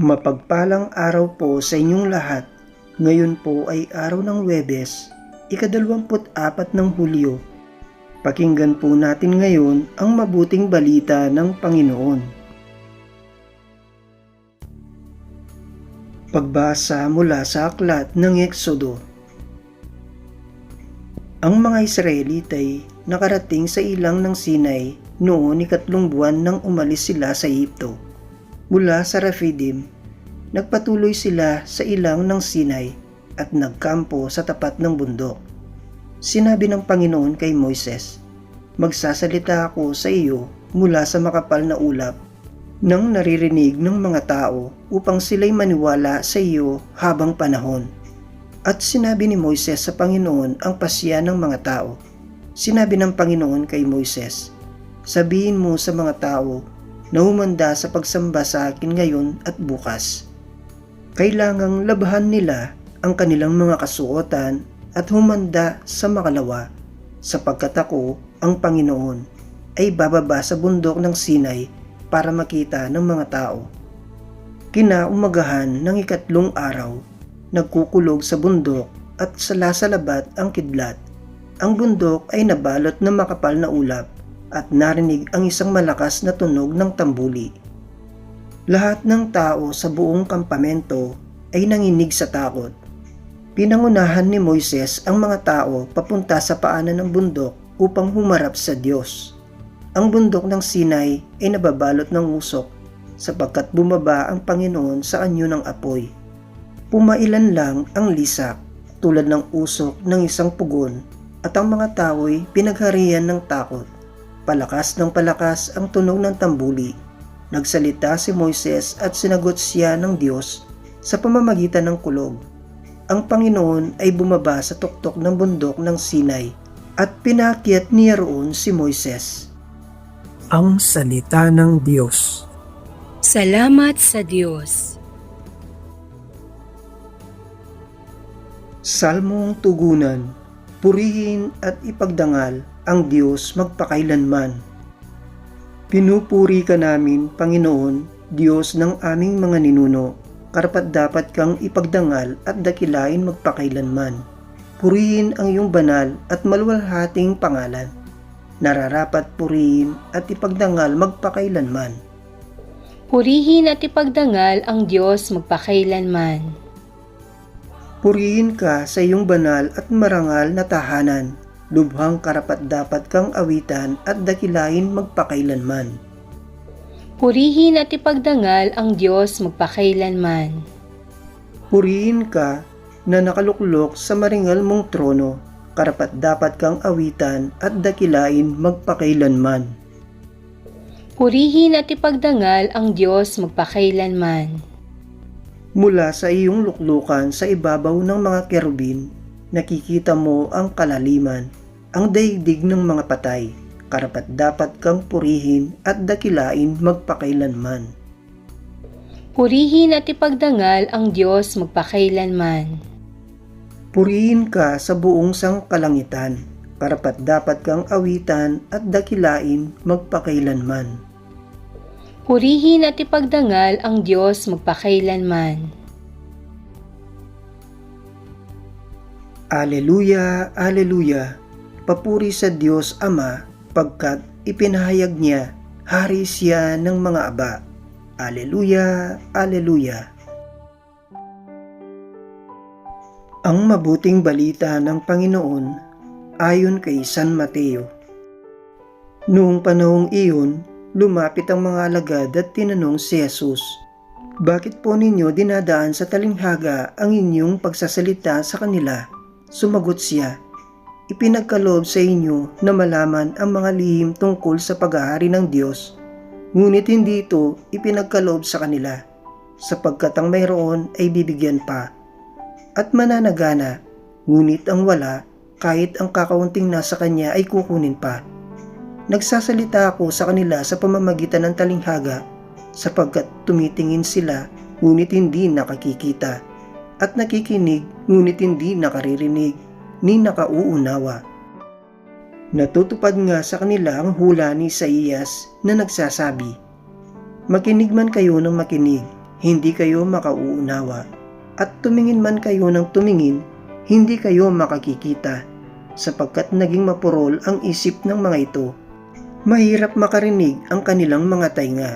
Mapagpalang araw po sa inyong lahat. Ngayon po ay araw ng Webes, ikadalawamput apat ng Hulyo. Pakinggan po natin ngayon ang mabuting balita ng Panginoon. Pagbasa mula sa aklat ng Eksodo Ang mga Israelita ay nakarating sa ilang ng Sinai noon ikatlong buwan nang umalis sila sa Egypto. Mula sa Rafidim, nagpatuloy sila sa ilang ng Sinai at nagkampo sa tapat ng bundok. Sinabi ng Panginoon kay Moises, Magsasalita ako sa iyo mula sa makapal na ulap nang naririnig ng mga tao upang sila'y maniwala sa iyo habang panahon. At sinabi ni Moises sa Panginoon ang pasya ng mga tao. Sinabi ng Panginoon kay Moises, Sabihin mo sa mga tao na humanda sa pagsamba sa akin ngayon at bukas. Kailangang labahan nila ang kanilang mga kasuotan at humanda sa makalawa sapagkat ako, ang Panginoon, ay bababa sa bundok ng Sinai para makita ng mga tao. Kinaumagahan ng ikatlong araw, nagkukulog sa bundok at salasalabat ang kidlat. Ang bundok ay nabalot ng makapal na ulap at narinig ang isang malakas na tunog ng tambuli. Lahat ng tao sa buong kampamento ay nanginig sa takot. Pinangunahan ni Moises ang mga tao papunta sa paanan ng bundok upang humarap sa Diyos. Ang bundok ng Sinai ay nababalot ng usok sapagkat bumaba ang Panginoon sa anyo ng apoy. Pumailan lang ang lisak tulad ng usok ng isang pugon at ang mga tao'y pinagharian ng takot. Palakas ng palakas ang tunog ng tambuli. Nagsalita si Moises at sinagot siya ng Diyos sa pamamagitan ng kulog. Ang Panginoon ay bumaba sa tuktok ng bundok ng Sinai at pinakyat niya roon si Moises. Ang Salita ng Diyos Salamat sa Diyos. Salmong Tugunan Purihin at ipagdangal ang Diyos magpakailanman. Pinupuri ka namin, Panginoon, Diyos ng aming mga ninuno, karapat dapat kang ipagdangal at dakilain magpakailanman. Purihin ang iyong banal at maluwalhating pangalan. Nararapat purihin at ipagdangal magpakailanman. Purihin at ipagdangal ang Diyos magpakailanman. Purihin ka sa iyong banal at marangal na tahanan. Lubhang karapat dapat kang awitan at dakilain magpakailanman. Purihin at ipagdangal ang Diyos magpakailanman. Purihin ka na nakaluklok sa maringal mong trono. Karapat dapat kang awitan at dakilain magpakailanman. Purihin at ipagdangal ang Diyos magpakailanman. Mula sa iyong luklukan sa ibabaw ng mga kerubin, nakikita mo ang kalaliman, ang daigdig ng mga patay. Karapat dapat kang purihin at dakilain magpakailanman. Purihin at ipagdangal ang Diyos magpakailanman. Purihin ka sa buong sangkalangitan. Karapat dapat kang awitan at dakilain magpakailanman. Purihin at ipagdangal ang Diyos magpakailanman. Aleluya, Aleluya. Papuri sa Diyos Ama pagkat ipinahayag niya, hari siya ng mga aba. Aleluya, Aleluya. Ang mabuting balita ng Panginoon ayon kay San Mateo. Noong panahong iyon, lumapit ang mga alagad at tinanong si Jesus, Bakit po ninyo dinadaan sa talinghaga ang inyong pagsasalita sa kanila? Sumagot siya, Ipinagkaloob sa inyo na malaman ang mga lihim tungkol sa pag-aari ng Diyos, ngunit hindi ito ipinagkaloob sa kanila, sapagkat ang mayroon ay bibigyan pa. At mananagana, ngunit ang wala, kahit ang kakaunting nasa kanya ay kukunin pa. Nagsasalita ako sa kanila sa pamamagitan ng talinghaga, sapagkat tumitingin sila, ngunit hindi nakakikita at nakikinig ngunit hindi nakaririnig ni nakauunawa. Natutupad nga sa kanila ang hula ni Isaías na nagsasabi, Makinig man kayo ng makinig, hindi kayo makauunawa. At tumingin man kayo ng tumingin, hindi kayo makakikita, sapagkat naging mapurol ang isip ng mga ito. Mahirap makarinig ang kanilang mga tainga,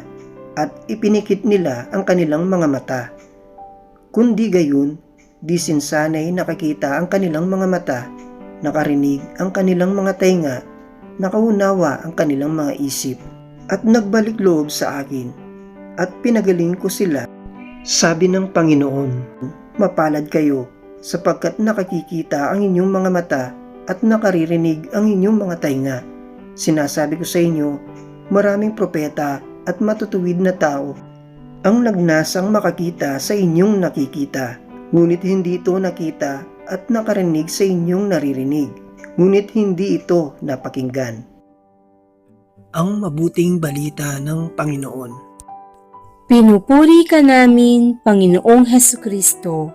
at ipinikit nila ang kanilang mga mata. Kundi gayon, di sinsanay nakakita ang kanilang mga mata, nakarinig ang kanilang mga tainga, nakaunawa ang kanilang mga isip, at nagbalik loob sa akin, at pinagaling ko sila. Sabi ng Panginoon, mapalad kayo, sapagkat nakakikita ang inyong mga mata at nakaririnig ang inyong mga tainga. Sinasabi ko sa inyo, maraming propeta at matutuwid na tao ang nagnasang makakita sa inyong nakikita, ngunit hindi ito nakita at nakarinig sa inyong naririnig, ngunit hindi ito napakinggan. Ang mabuting balita ng Panginoon. Pinupuri ka namin, Panginoong Heso Kristo.